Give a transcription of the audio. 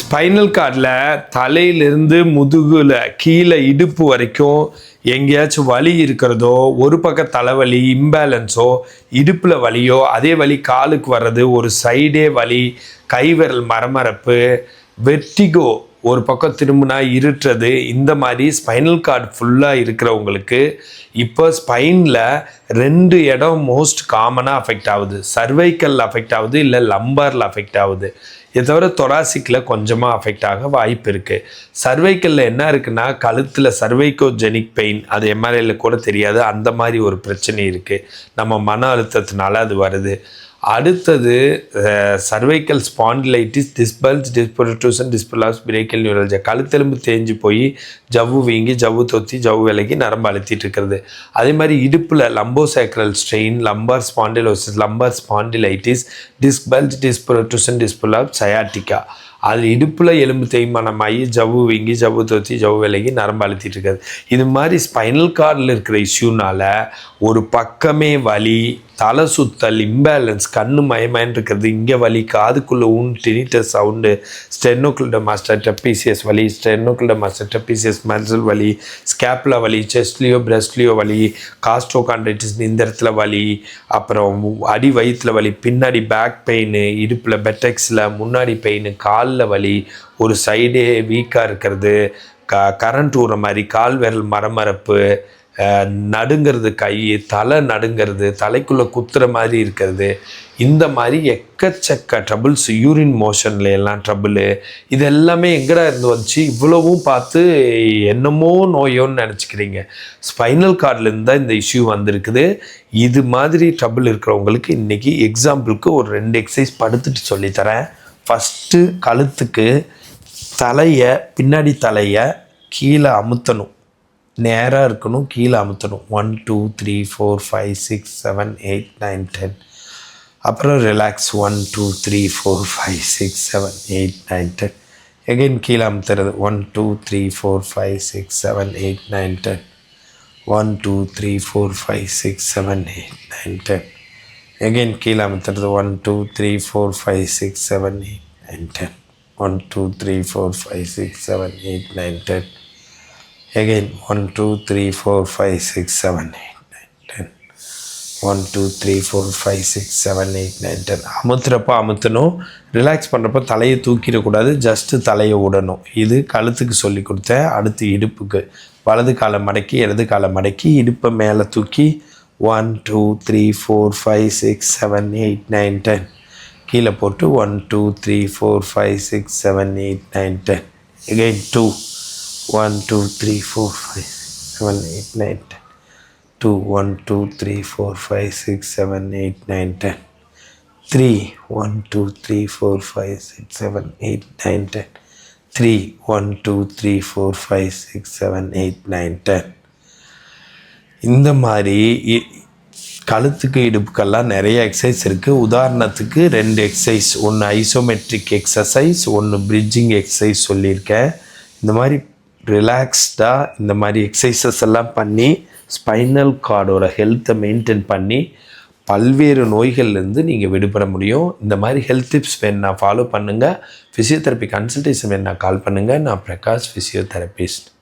Spinal கார்டில் தலையிலிருந்து முதுகில் கீழே இடுப்பு வரைக்கும் எங்கேயாச்சும் வலி இருக்கிறதோ ஒரு பக்கம் தலைவலி இம்பேலன்ஸோ இடுப்பில் வலியோ அதே வலி காலுக்கு வர்றது ஒரு சைடே வலி கைவிரல் மரமரப்பு வெர்டிகோ ஒரு பக்கம் திரும்பினா இருட்டுறது இந்த மாதிரி ஸ்பைனல் கார்டு ஃபுல்லாக இருக்கிறவங்களுக்கு இப்போ ஸ்பைனில் ரெண்டு இடம் மோஸ்ட் காமனாக அஃபெக்ட் ஆகுது. சர்வைக்கல் அஃபெக்ட் ஆகுது இல்லை லம்பாரில் அஃபெக்ட் ஆகுது. இதை தவிர தொராசிக்கில் கொஞ்சமாக அஃபெக்ட் ஆக வாய்ப்பு இருக்குது சர்வைக்கலில் என்ன இருக்குன்னா கழுத்தில் சர்வைக்கோஜெனிக் பெயின் அது எம்ஆர்ஐயில் கூட தெரியாது. அந்த மாதிரி ஒரு பிரச்சனை இருக்குது நம்ம மன அழுத்தத்தினால அது வருது. அடுத்தது சர்வைக்கல் ஸ்பாண்டிலைட்டிஸ் டிஸ்பல்ஸ் டிஸ்பொரிட்டூசன் டிஸ்பிளாஸ் பிரேக்கல் நியூரல்ஜியா கழுத்தெலும்பு தேஞ்சு போய் ஜவ்வு வீங்கி ஜவ்வு தொத்தி ஜவ்வு விலகி நரம்பு அழுத்திட்டு இருக்கிறது. அதே மாதிரி இடுப்பில் lumbosacral strain lumbar spondylosis lumbar spondylitis disc bulge disc protrusion disc prolapse sciatica அது இடுப்பில் எலும்பு தேய்மானமாகி ஜவ்வு வீங்கி ஜவ்வு தொத்தி ஜவ்வு விலகி நரம்பு அழுத்திட்டு இருக்காது. இது மாதிரி ஸ்பைனல் கார்டில் இருக்கிற இஷ்யூனால் ஒரு பக்கமே வலி தலை சுத்தல் இம்பேலன்ஸ் கண்ணு மயமயன்னு இருக்கிறது இங்கே வலி காதுக்குள்ளே ஊன் டினிட்டர் சவுண்டு ஸ்டெனோக்ளிட மாஸ்டர் டெப்பிசியஸ் வலி ஸ்டெனோக்ளிட மாஸ்டர் டெப்பிசியஸ் மஞ்சள் வலி ஸ்கேப்ல வலி செஸ்ட்லேயோ பிரஸ்ட்லேயோ வலி காஸ்ட்ரோகான்டைட்டிஸ் இந்த இடத்துல வலி அப்புறம் அடி வயிற்றுல வலி பின்னாடி பேக் பெயின் இடுப்பில் பெட்டெக்ஸில் முன்னாடி பெயின் காலில் வலி ஒரு சைடே வீக்காக இருக்கிறது க கரண்ட் ஊற மாதிரி கால் விரல் மரமரப்பு நடுங்கிறது கை தலை நடுங்கிறது தலைக்குள்ளே குத்துற மாதிரி இருக்கிறது. இந்த மாதிரி எக்கச்சக்க ட்ரபிள்ஸ் யூரின் மோஷன்ல எல்லாம் ட்ரபிள் இது எல்லாமே எங்கடா இருந்து வந்துச்சு? இவ்வளவும் பார்த்து என்னமோ நோயோன்னு நினச்சிக்கிறீங்க. ஸ்பைனல் கார்ட்லேருந்து தான் இந்த இஷ்யூ வந்திருக்குது. இது மாதிரி ட்ரபிள் இருக்கிறவங்களுக்கு இன்றைக்கி எக்ஸாம்பிளுக்கு ஒரு ரெண்டு எக்ஸசைஸ் படுத்துட்டு சொல்லித்தரேன். ஃபஸ்ட்டு கழுத்துக்கு தலையை பின்னாடி தலையை கீழே அமுத்தணும். நேராக இருக்கணும் கீழே அமுத்தணும். One two three four five six seven eight nine ten அப்புறம் relax one two three four five six seven eight nine ten again கீழே அமுத்துறது. One two three four five six seven eight nine ten one two three four five six seven eight nine ten again கீழே அமுத்துறது one two three four five six seven eight nine ten one two three four five six seven eight nine ten again one two three four five six seven eight nine ten one two three four five six seven eight nine ten அமுத்துறப்போ அமுத்தணும். Relax பண்ணுறப்போ தலையை தூக்கிடக்கூடாது. Just தலையை விடணும் இது கழுத்துக்கு சொல்லி கொடுத்தேன் அடுத்து இடுப்புக்கு. வலது காலை மடக்கி இடது காலை மடக்கி இடுப்பை மேலே தூக்கி one two three four five six seven eight nine ten கீழே போட்டு one two three four five six seven eight nine ten again two one two three four five seven eight nine ten two one two three four five six seven eight nine ten three one two three four five six seven eight nine ten three one two three four five six seven eight nine ten இந்த மாதிரி இ- கழுத்துக்கு இடுப்புக்கெல்லாம் நிறைய exercise இருக்குது உதாரணத்துக்கு ரெண்டு exercise ஒன்று isometric exercise ஒன்று bridging exercise சொல்லியிருக்கேன். இந்த மாதிரி ரிலாக்ஸ்டாக இந்த மாதிரி எக்ஸசைசஸ் எல்லாம் பண்ணி ஸ்பைனல் கார்டோட ஹெல்த்தை மெயின்டைன் பண்ணி பல்வேறு நோய்கள்லேருந்து நீங்கள் விடுபட முடியும். இந்த மாதிரி ஹெல்த் டிப்ஸ் வேணுன்னா ஃபாலோ பண்ணுங்கள் ஃபிசியோதெரப்பி கன்சல்டேஷன் வேணுன்னா கால் பண்ணுங்கள் நான் பிரகாஷ் ஃபிசியோதெரபிஸ்ட்